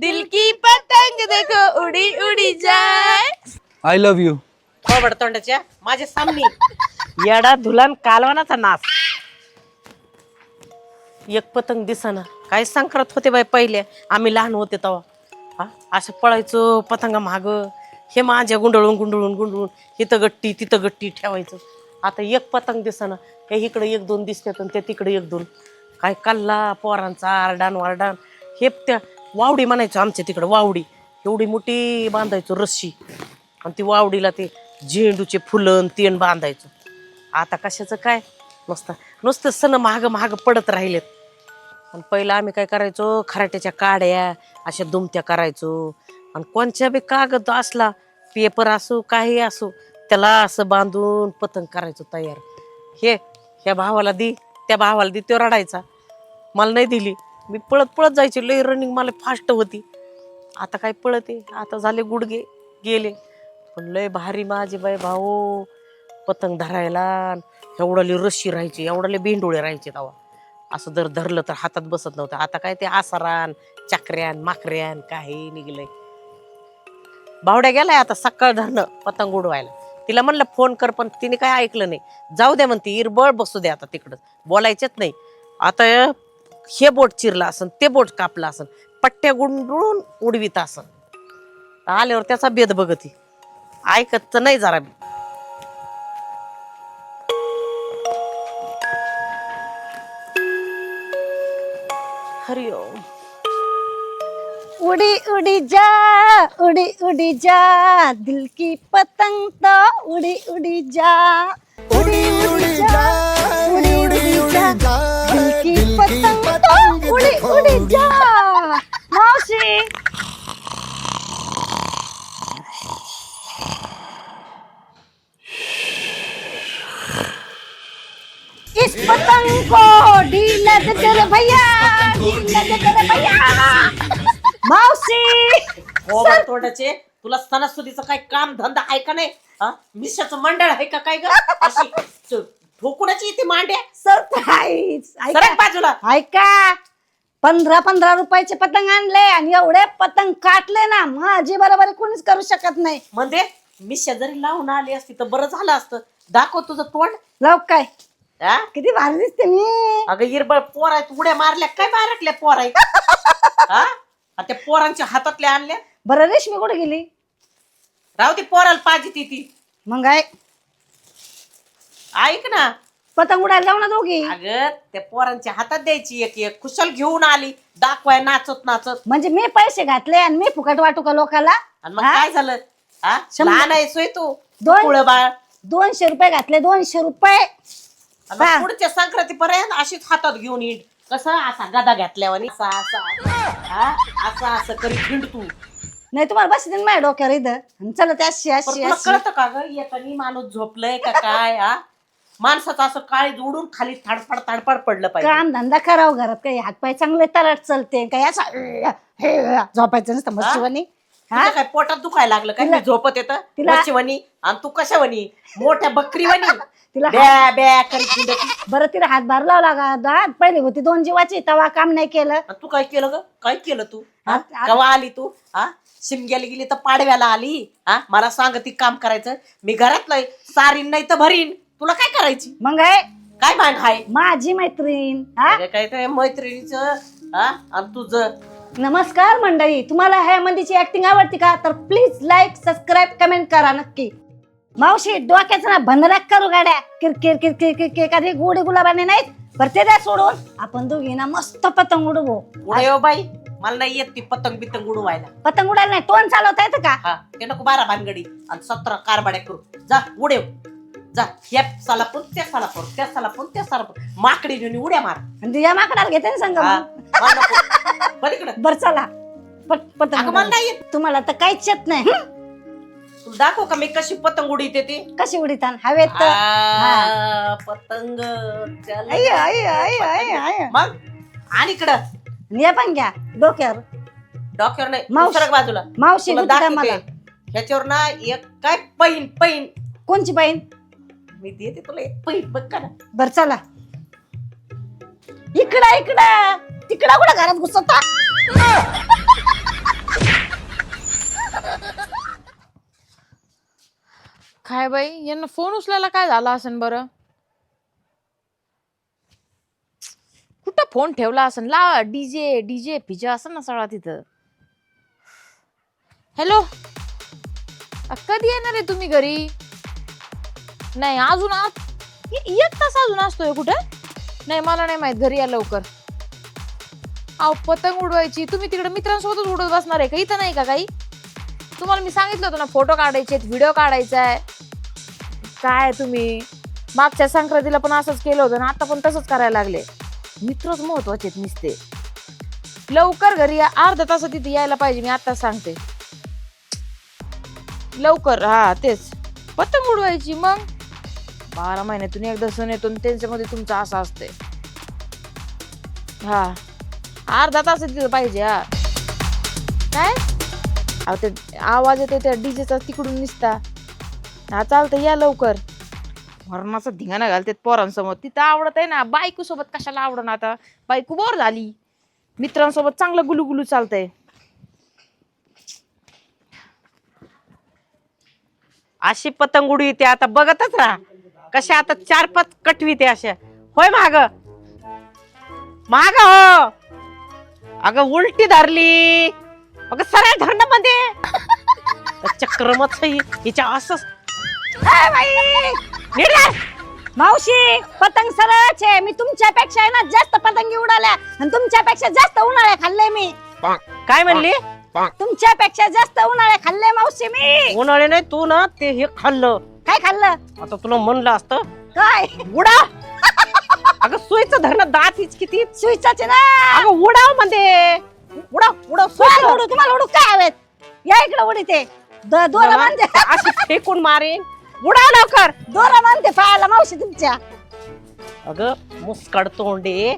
दिल की पतंग देखो उड़ी उड़ी जाए। आय लव्ह यू थोबड तोंडाच्या माझ्या सामने. येडा धुलान कालवानाचा नाच एक पतंग दिसाना. काय संक्रांत होते बाई पहिले. आम्ही लहान होते तेव्हा. हा? असं पळायचो पतंगा माग. हे माझ्या गुंडळून गुंडळून गुंडळून इथं गट्टी तिथं गट्टी ठेवायचं. आता एक पतंग दिसाना. हे इकडे एक दोन दिसतात आणि त्या तिकडे एक दोन. काय कल्ला पोरांचा आरडान वारडान. हे त्या वावडी म्हणायचो आमच्या तिकडं वावडी. एवढी मोठी बांधायचो रस्सी. आणि ती वावडीला ते झेंडूचे फुलं आणि बांधायचो. आता कशाचं काय? नुसतं नुसतं सण महाग महाग पडत राहिलेत. आणि पहिलं आम्ही काय करायचो? खराट्याच्या काड्या अशा दुमत्या करायचो. आणि कोणच्या बी कागद असला पेपर असो काही असो त्याला असं बांधून पतंग करायचो तयार. हे ह्या भावाला दी त्या भावाला दी तो रडायचा. मला नाही दिली. मी पळत पळत जायची लई रनिंग मला फास्ट होती. आता काय पळते? आता झाले गुडगे गेले. पण लय भारी माझे बाई भाऊ. पतंग धरायला एवढाले रस्सी राहायची एवढाले बेंडोळे राहायचे तेव्हा. असं जर धरलं तर हातात बसत नव्हतं. आता काय ते आसारान चाकऱ्यान माकऱ्यान काही निघलंय. बावड्या गेलाय आता सकाळ धरणं पतंग उडवायला. तिला म्हणलं फोन कर पण तिने काय ऐकलं नाही. जाऊ द्या म्हणते इरबळ बसू द्या आता तिकडं. बोलायचेच नाही. आता हे बोट चिरलं असन ते बोट कापलं असन पट्ट्या गुंडळून उडवीत असन. आल्यावर त्याचा भेद बघती ऐकत तर नाही जरा बी. हरिओम उड़ी उड़ी जा उड़ी उड़ी जा दिल की पतंग तो उड़ी उड़ी जा उड़ी उड़ी जा. उड़ी उड़ी जा. उड़ी जा मावशी इस पतंग को ढीला तेरे भैया ढीला तेरे भैया मावशी ओबड तोंडाचे. तुला सणासुदीचं काय काम धंदा आहे का नाही? हा? मिशाचं मंडळ आहे का काय ग? अशी ठोकुणाची येते मांड्या. सरप्राईज सरक बाजूला. ऐका. पंधरा पंधरा रुपयाचे पतंग आणले आणि एवढे पतंग काटले ना माझी बरोबर कोणीच करू शकत नाही. म्हणजे मिशा जरी लावून आली असती तर बरं झालं असतं. दाखव तुझं तोंड. लव काय? हा किती भारी दिसते मी. अगं इरबळ पोर उड्या मारल्या काय बारकल्या पोर आहेत? हा आणि त्या पोरांच्या हातातल्या आणल्या. बरं रेशमी कुठे गेली? राहू दे पोराला पाहिजे ती ती. मग आहे. ऐक ना पतंग उडायला जाऊ ना दोघी. अगं त्या पोरांच्या हातात द्यायची एक एक. कुशल घेऊन आली. दाखवाय नाचत नाचत. म्हणजे मी पैसे घातले आणि मी फुकट वाटू का लोकाला? आणि मग हा? काय झालं? हा? शंभर- लहान आहे सोय तू. दोन- पुढं बाळ. दोनशे रुपये घातले दोनशे रुपये. आणि हा. पुढच्या संक्रांतीपर्यंत अशीच हातात घेऊन येईल. कसं? असा गदा घेतल्यावर असा असा हा? असं असं करी हिंड तू. पण नाही तुम्हाला बस देईन माझ्या डोक्यावर इथं. आणि चला ते अशी अशी तुला अशी. कळतं का ग? एकानी माणूस झोपलंय का काय? हा? माणसाचं असं काळी उडून खाली थाडफड थाडफड पडलं पाहिजे. काम धंदा करावं घरात. काही हातपाय चांगले तरट चलते काही असं हे झोपायचं नसतं काय पोटात दुखायला लागलं काय तिला- मी झोपत येतं. तिला- मच्छीवणी आणि तू कशावणी? मोठ्या बकरीवणी. तिला करीत हिंडती. बरं तिला हातभार लावला का दात पहिली होती दोन जीवाची तवा काम नाही केलं. आणि तू काय केलं ग? काय केलं तू? हा? केव्हा आली तू? हा? शिमग्याला गेली तर पाडव्याला आली. हा? मला सांग ती काम करायचं. मी घरातलं सारीन नाही तर भरीन. तुला काय करायची? मग आहे काय भांड आहे? माझी मैत्रीण हा? अगं काय काय मैत्रिणीचं हा? आणि तुझं? नमस्कार मंडळी तुम्हाला ह्या मंदीची ऍक्टिंग आवडते का? तर प्लीज लाईक सबस्क्राईब कमेंट करा नक्की. मावशी डोक्याचं ना भंडराक करू गाड्या. किरकिर किरकिर किरकिर कधी गोडी गुलाबाने नाहीत बरं ते द्या सोडून. आपण दोघी ना मस्त पतंग उडवू. येऊ बाई. मला नाही येत ती पतंग बितंग उडवायला. पतंग उडायला नाही तोंड चालवता येतं का? हा ते नको बारा भानगडी. आणि सतरा कारबाड्या करू. जा उडेव. जा या सालापूर त्या सालापूर त्या सालापूर त्या सालापूर माकडी घेऊन उड्या मार. आणि ते या माकडाला घेते ना संग हा, मग. मला नको. बरं इकडं. बरं चला. पट पतंग अगं मला उडवू. नाही येत. तुम्हाला तर काहीच येत नाही. हं? तुला दाखव का मी कशी पतंग उडीते ती? कशी उडीतान हवेत तर. आ, पतंग चल. मग आणि इकडं. आणि पण घ्या डोक्यावर. डॉक्टर नाही मावशी- दुसऱ्या बाजूला. मावशी तुला गुत्ती का दाखवते. मला. ह्याच्यावर ना एक काय पैन पैन. कोणची बहीण मी देते तुला एक बघ का बर चला. इकडं इकडं. तिकडा कुठं घरात घुसता काय बाई यांना फोन उचलायला काय झाला असेल बरं? कुठं फोन ठेवला असेल ला डीजे डीजे पिजे असेल ना सगळा तिथं. हॅलो कधी येणार आहे तुम्ही घरी? नाही अजून आज ए- एक तास अजून असतोय कुठं? नाही मला नाही माहीत घरी या लवकर. अहो पतंग उडवायची. तुम्ही तिकडे मित्रांसोबतच उडवत बसणार आहे का? इथं नाही का काही? तुम्हाला मी सांगितलं होतं ना फोटो काढायचे व्हिडिओ काढायचा आहे. काय तुम्ही? मागच्या संक्रांतीला पण असंच केलं होतं ना आता पण तसंच करायला लागले. मित्रच महत्त्वाचे आहेत नुसते. लवकर घरी या अर्धा तास तिथे यायला पाहिजे मी आता सांगते. लवकर हा तेच. पतंग उडवायची मग? बारा महिन्यातून एकदा सण येतो आणि त्यांच्यामध्ये तुमचं असं असतंय. हा. अर्धा तास तिथं पाहिजे हा. काय? अहो ते आवाज येतो त्या डीजेचा तिकडून निसता. हा चालतं या लवकर. मरणाचा धिंगाणा घालते पोरांसमोर. तिथं आवडत आहे ना बायको सोबत कशाला आवडणं आता? बायको बोर झाली. मित्रांसोबत चांगलं गुलुगुलू चालतंय. अशी पतंग उडी ते आता बघतच राहा. कशा आता चार पाच कटवी ते अशा. होय माग. माग हो. अगं उलटी धरली. अगं सरळ धरणं मध्ये चक्रमच हिच्या असं मावशी पतंग सरळच आहे. मी तुमच्यापेक्षा आहे ना जास्त पतंगी उडाल्या. आणि तुमच्यापेक्षा जास्त उन्हाळ्या खाल्ले मी. काय म्हणली? तुमच्यापेक्षा जास्त उन्हाळ्या खाल्ले मावशी मी. उन्हाळे नाही तू ना ते हे खाल्लं. काय खाल्लं? आता तुला म्हणलं असतं? काय? उडा! अगं सुईचं धरणं दात हिच किती? सुईचाच ना! अगं उडावमध्ये उडाव उडाव तुम्हाला सुईचं. उडू तुम्हाला उडू काय हवेत? या इकडे उडी ते. द- दोरा मला बांधते. अशी फेकून मारेन. उडाव लवकर. दोरा बांधते पायाला मावशी तुमच्या. अगं मुस्कड तोंडे.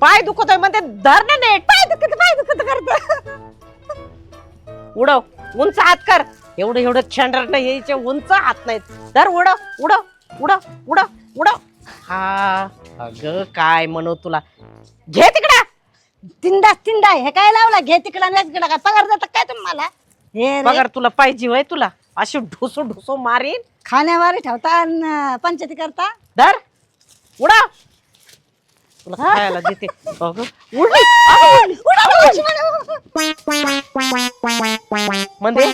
पाय दुखतोय म्हणते धरणं नेट. पाय दुखत पाय दुखत करत. उडव उंच हात कर. एवढं एवढं छंडर नाही यायचे उंच हात नाहीत. धर उडव उडव उडव उडव उडव. हा अगं काय म्हणू तुला. घे तिकडा. तिंडा तिंडा हे काय लावला? घे तिकडा आणि तिकडा काय पगार देतात काय तुम्हाला हे रे, पगार तुला पाहिजे वय तुला. अशी ढुसू ढुसू मारीन. खाण्यावारी ठेवता आणि पंचायती करता? धर. उडा तुला खायला देते. अगं, उडली अगं, उडली. उडा, मावशी म्हणे. म्हणजे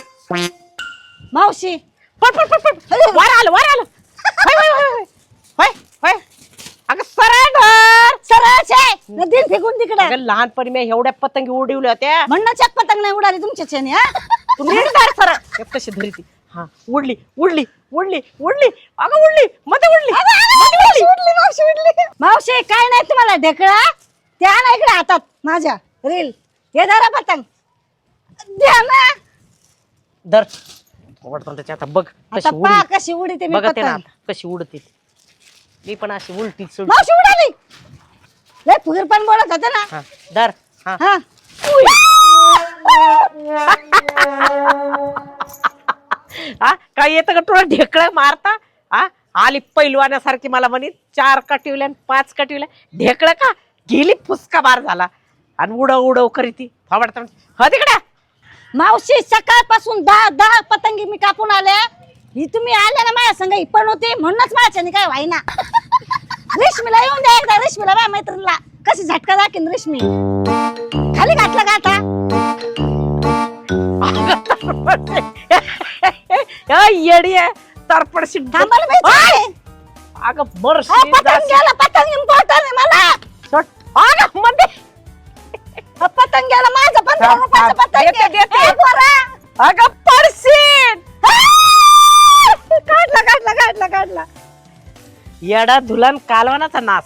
मावशी. पट पट पट पट वर आलं वर आलं. होय, होय, होय, होय. होय, होय. अगं सरळ धर. सरळच आहे नदीत फेकून तिकडे. अगं लहानपणी मी एवढ्या पतंगी उडवल्या होत्या म्हणणं चक पतंग नाही उडाली तुमच्या छेनी हा? तू नीट धर सरळ. हे कशी धरी ती. हा उडली उडली उडली उडली. अगं उडली मध्ये उडली मध्ये उडली. मावशी काय नाही तुम्हाला ढेकळा? त्या ना इकडे हातात. माझ्या. रील. हे धरा पतंग. द्या ना. धर. त्याच्या. आता बघ आता कशी उडीते मी पतंग. आता कशी उडते ती. मी पण अशी उलटी सोड मावशी उडाली. लय फुगीर पण बोलत होते ना. हा धर हा. हा. हा काय येतं का तुला ढेकळं मारता? हा आली पैलवानासारखी मला म्हणे चार कटिवल्या आणि पाच कटिवल्या. ढेकळं का? गेली फुसका बार झाला. आणि उडव उडव करी ती फावडता हा तिकडे. मावशी सकाळपासून दहा दहा पतंगी मी कापून आल्या. ही तुम्ही आल्या ना माझ्या संग ही पण होती म्हणूनच माझ्याने काय व्हायना. रेशमीला येऊन द्या एकदा रेशमीला माझ्या मैत्रिणीला. कशी झटका दाखीन रेशमी. खाली घातलं का आता? येडी आहे तरपडशी थांबायला पाहिजे अगं अहो, मरशी पतंग गेला पतंग इम्पॉर्टंट आहे मला. अगं मध्ये अहो, पतंग गेला माझं पंधरा थांब, रुपयाचं थांब. पतंग देते, आहे. देते. ए, पोरा. अगं पडशील काढला काढला काढला काढला येडा धुलन कालवानाचा नास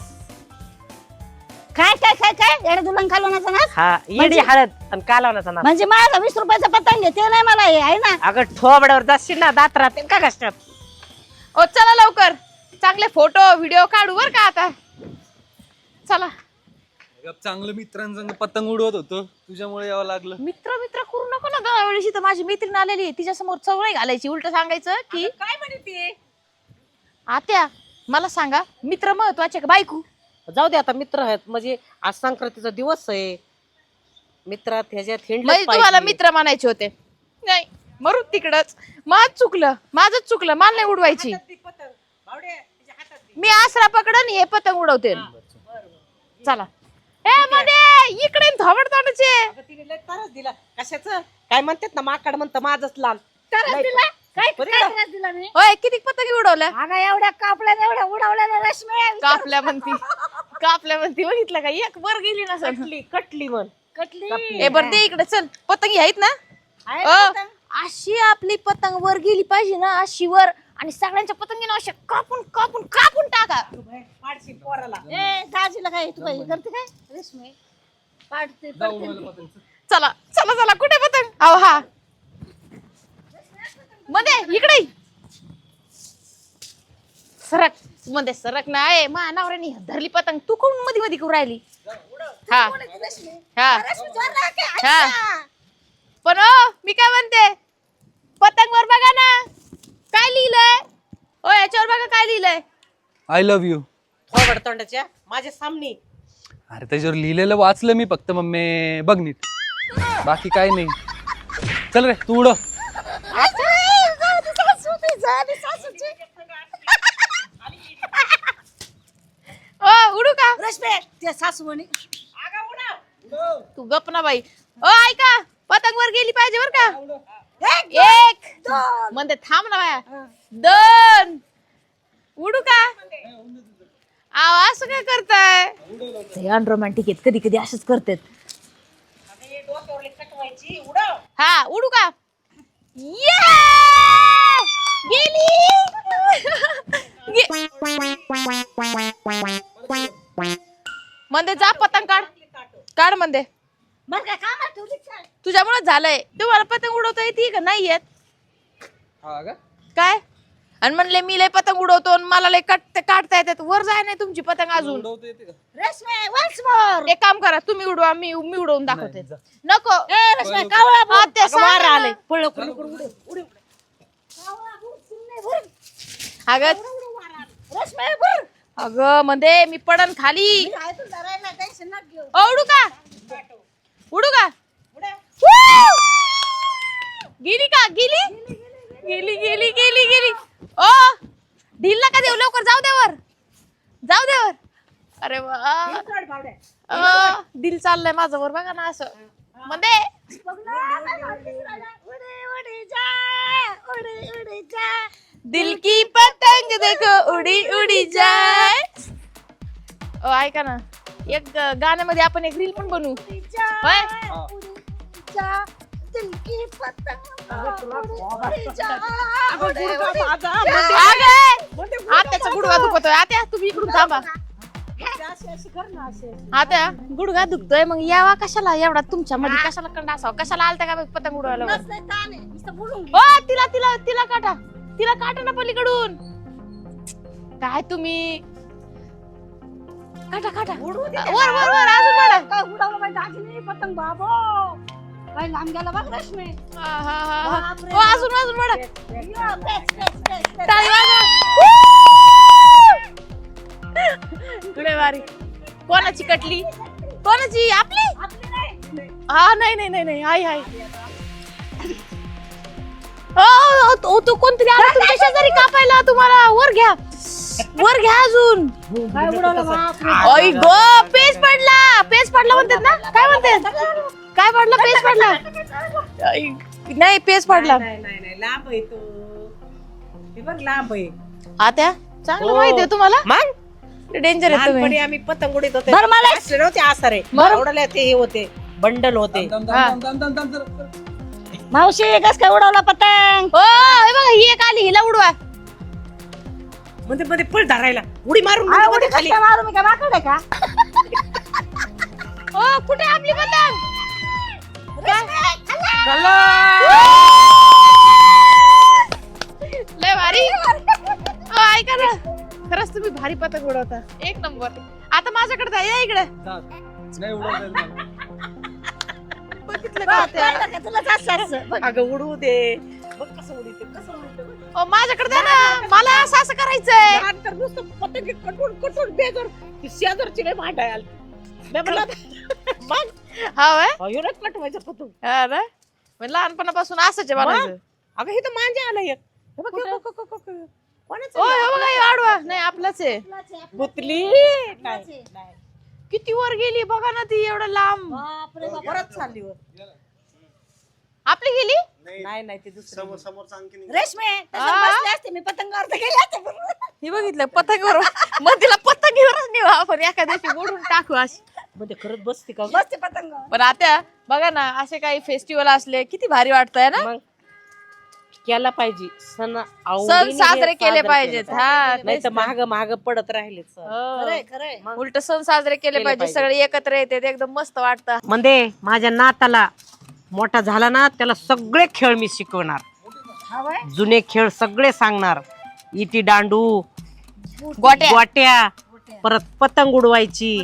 काय काय काय काय येडे दुल्हन खालवण्याचा ना हा येडी हळद आणि कालवनाचा नास म्हणजे माझा वीस रुपयाचा पतंग आहे ते नाही मला हे आहे ना अगं ठोबड्यावर जाशील ना दात राहतील का कशात ओ चला लवकर चांगले फोटो व्हिडिओ काढू बर का आता चला गप चांगलं मित्रांसंग पतंग उडवत होतो. तुझ्यामुळे यावं लागलं. मित्र मित्र करू नको ना दरवेळेस इथं माझी मैत्रीण आलेली आहे. तिच्या समोर चवळी घालायची. उलट सांगायचं की काय म्हणते आत्या मला सांगा मित्र महत्त्वाचे का बायको? जाऊ दे आता मित्र आहेत. म्हणजे आज संक्रांतीचा दिवस आहे. मित्रात ह्याच्यात हिंडलंच म्हणजे तुम्हाला. मित्र म्हणायचे होते. नाही मरू तिकडच. माझ चुकलं. माझच चुकलं. मला नाही उडवायची. मी आसरा पकडन हे पतंग उडवते चला. ए मध्ये इकडे थोबड तोंडाचे अगं तिने लय त्रास दिला. कशाच? काय म्हणतात ना माकड म्हणतं माझच लाल. त्रास लय- दिला? काय बरं काय का? त्रास दिला मी? होय किती पतंग उडवल्या? अगं एवढ्या कापल्या एवढ्या उडवल्या रश्मी कापल्या म्हणती. कापल्या म्हणती बघितलं का? एक वर गेली ना सर कटली कटली म्हण. कटली. ए बर दे इकडे चल. पतंग आहेत ना? आहे अ, पतंग? अशी आपली पतंग वर गेली पाहिजे ना अशी वर आणि सगळ्यांच्या पतंगीनं अशा कापून कापून कापून टाका. पोराला. ए दाजीला काय तू काय करते काय? रेशमी पाडते पाडते. चला चला चला कुठे पतंग? अहो हा. मध्ये इकडे ये. सरकमध्ये सरक नाही मा नवऱ्याने धरली पतंग. तू कोणमध्ये मध्ये करू राहिली? हा. रेशमी हा. रेशमी हा. पण ओ मी काय म्हणते? पतंग वर बघा ना. काय लिहिलंय? ओ याच्यावर बघा काय लिहिलंय. आय लव्ह यू थोबड तोंडाच्या माझ्या सामने. अरे त्याच्यावर लिहिलेलं वाचलं मी फक्त मम्मी. बघ नीट. बाकी काय नाही. चल रे तू ओ उडू का? रश्मी त्या सासू म्हणे. तू गप ना बाई. ओ ऐका पतंग वर गेली पाहिजे बर का? एक, एक. दोन. म्हणते थांब ना बाया. दोन. उडू का? आव असं काय करताय? अनरोमॅन्टिक आहेत. कधी कधी असंच करतात. हा उडू का? ये! गेली! गे- म्हणते जा पतंग काढ. काढ म्हणते बरं ठेवली तुझ्यामुळे झालंय. तुम्हाला पतंग उडवता येते का नाही येत? हा का? काय? आणि म्हणले मी लय पतंग उडवतो आणि मला लय कट काढता येतात. वर जाय नाही तुमची पतंग अजून. उडवता येते का? रेशमी वन्स मोर एक काम करा तुम्ही उडवा मी मी उडवून दाखवते. नको. ए रश्मी कावळा हा, ते अगं वारं रश्मी मध्ये मी पडन खाली. मी आहे तू धरायला टेन्शन नका घेऊ. ओ, उडू का उडू का? गेली का? गेली? गेली गेली गेली गेली. ओ ढील नका देऊ लवकर जाऊ द्यावर जाऊ द्यावर अरे वा. दिल चाललंय माझं वर बघा ना असं. मध्ये. उडी उडी जा उडी उडी जा. दिल की पतंग देखो उडी उडी जाय. ओ ऐका ना. एक गाण्यामध्ये आपण एक रील पण बनवू. होय? अगं, गुडघा आत्याचा दुखतोय आत्या तुम्ही इकडून थांबा आता अशी दुखतोय मग यावा कशाला एवढा तुमच्या मध्ये कशाला कंड असावा कशाला आलता का पतंग उडवायला वर? तिला तिला तिला काटा तिला काटा ना पलीकडून काय तुम्ही काटा काटा. वर वर वर अजून वाढा काय उडावलं पाहिजे दाजीने पतंग बाबो. काय लांब गेला बघ रश्मी. हा, हा, हा, हा. बापरे. ओ, अजून अजून वाढा यो, बेस, बेस, बेस, बेस. टाळी वाजवा इकडे वारी कोणाची कटली? कोणाची? आपली? आपली नाही. हा नाही नाही नाही नाही. हाय हाय ओ, ओ, तो तो कोणतरी आला? तुमच्या शेजारी कापायला तुम्हाला. वर घ्या. वर घ्या अजून. काय उडवलं बापरे. गो पेज पडला. पेज पडला म्हणतात ना? काय म्हणतात? काय पडला? पेज पडला. आई, नाही पेज पडला. नाही नाही नाही लांब आहे तो. हे बघ लांब आहे. आत्या चांगलं हो. माहिती आहे तुम्हाला? मग? डेंजर आहे लहानपणी तुम्ही आम्ही पतंग उडीत होते. बरं, मला- असे नव्हते आसारे. बरं. उडले ते हे होते. बंडल होते. हा. मावशी कस काय उडवला पतंग? ओ हे बघा ही एक आली. हिला उडवा. मध्ये मध्ये पळ धरायला. उडी मारून मध्ये उडी खाली. मारू? मी काय माकड आहे का? ओ कुठे आपली पतंग लय भारी. ओ, ऐका ना. खरंच तुम्ही भारी पतंग उडवता. एक नंबर. आता माझ्याकडे द्या या इकडे. नाही उडवता का बघ, त्या? कळलं का तुला असं असं बघ. अगं उडवू दे. बघ कसं उडीते कसं उडीते. ओ माझ्याकडे द्या ना. मला असं असं करायचंय. तर नुसतं पतंग कटून कटून बेजार. ती शेजारची नाही भांडाय आली मी म्हणलं मग हा व्हय? अयो रे कटवायचं पतंग. हा ना? मग लहानपणापासून असंच आहे अगं इथं मांजा आला एक. हे बघ, हे बघ, हे बघ, हे बघ. कोणाचं ओ हे बघा हे आडवा. नाही आपलाच आहे. नाही, नाही. किती वर गेली? बघा ना ती एवढं लांब. बापरे बाप. परत चालली वर. आपली गेली? नाही नाही ते दुसरं रेशमे तसं बसले असते मी पतंगावर तर गेले असते बरोबर. हे बघितलं पतंगवर मग तिला पतंगीवरच नेऊ आपण एका दिवशी मोडून टाकू अशी. मध्ये खरंच बसते का? बसते पतंगावर. पण आता बघा ना असे काही फेस्टिवल असले किती भारी वाटतंय ना? मग केला पाहिजे सण सण साजरे केले पाहिजेत. हा नाही तर महाग महाग पडत राहिले सण. खरंय खरंय. उलट सण साजरे केले पाहिजे सगळे एकत्र येते ते एकदम मस्त वाटतं. म्हणजे माझ्या नाताला मोठा झाला ना त्याला सगळे खेळ मी शिकवणार. जुने खेळ सगळे सांगणार. इटी दांडू गोट्या. गोट्या परत पतंग उडवायची.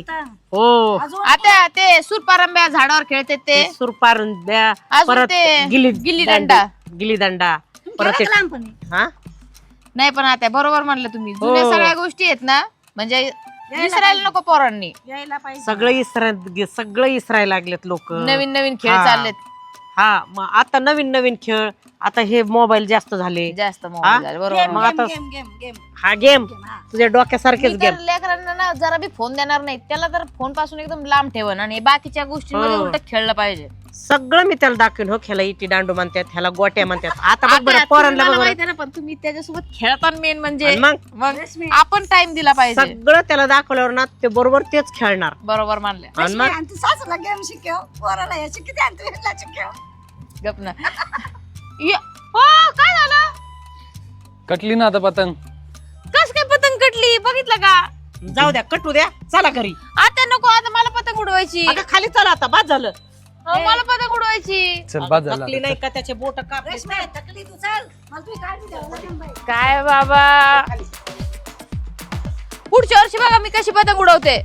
हो. आता ते सुरपारंब्या झाडावर खेळते ते. सुरपारंब्या अजून परत ते गिली गिल्ली दंडा. गिली दंडा परत ते- लहानपणी? हा? नाही पण आता बरोबर म्हणलं तुम्ही. जुन्या हो. सगळ्या गोष्टी आहेत ना म्हणजे विसरायला नको पोरांनी. यायला पाहिजे. सगळं इसराय सगळं इसरायला लागलेत लोक. नवीन नवीन खेळ हा. चाललेत. हा मग आता नवीन नवीन खेळ. आता हे मोबाईल जास्त झाले. जास्त हा? मोबाईल झाले बरोबर. मग गेम आता गेम गेम गेम हा गेम हा. तुझ्या डोक्यासारखेच मी गेम तर लेकरांना ना जरा बी फोन देणार नाही. त्याला तर फोनपासून एकदम लांब ठेवन आणि बाकीच्या गोष्टींमध्ये हो. उलट खेळलं पाहिजे. सगळं मी त्याला दाखवेन हो ह्याला इटी दांडू म्हणतात ह्याला गोट्या म्हणतात. आता बघ बरं पोरांना बघ बरं. ना पण तुम्ही त्याच्यासोबत खेळताना मेन म्हणजे आणि मग? मग आपण टाइम दिला पाहिजे. सगळं त्याला दाखवल्यावर ना ते बरोबर तेच खेळणार. बरोबर मानले. आणि मग? आणि तू सासूला गेम शिकव पोराला शिकते आणि तू ह्याला शिकव. गप ना. या- हो काय झालं? कटली ना आता पतंग. कस काय पतंग कटली? बघितलं का? जाऊ द्या कटू द्या चला घरी. आता नको आता मला पतंग उडवायची. आता खाली चला आता बाद झालं. अहो, मला पतंग उडवायची चल थकली नाही का त्याचे बोट कापले? रेशमे थकली तू चल. मला तुझी काळजी घ्यावं लागेल बाई. काय बाबा? पुढच्या वर्षी बघा मी कशी पतंग उडवते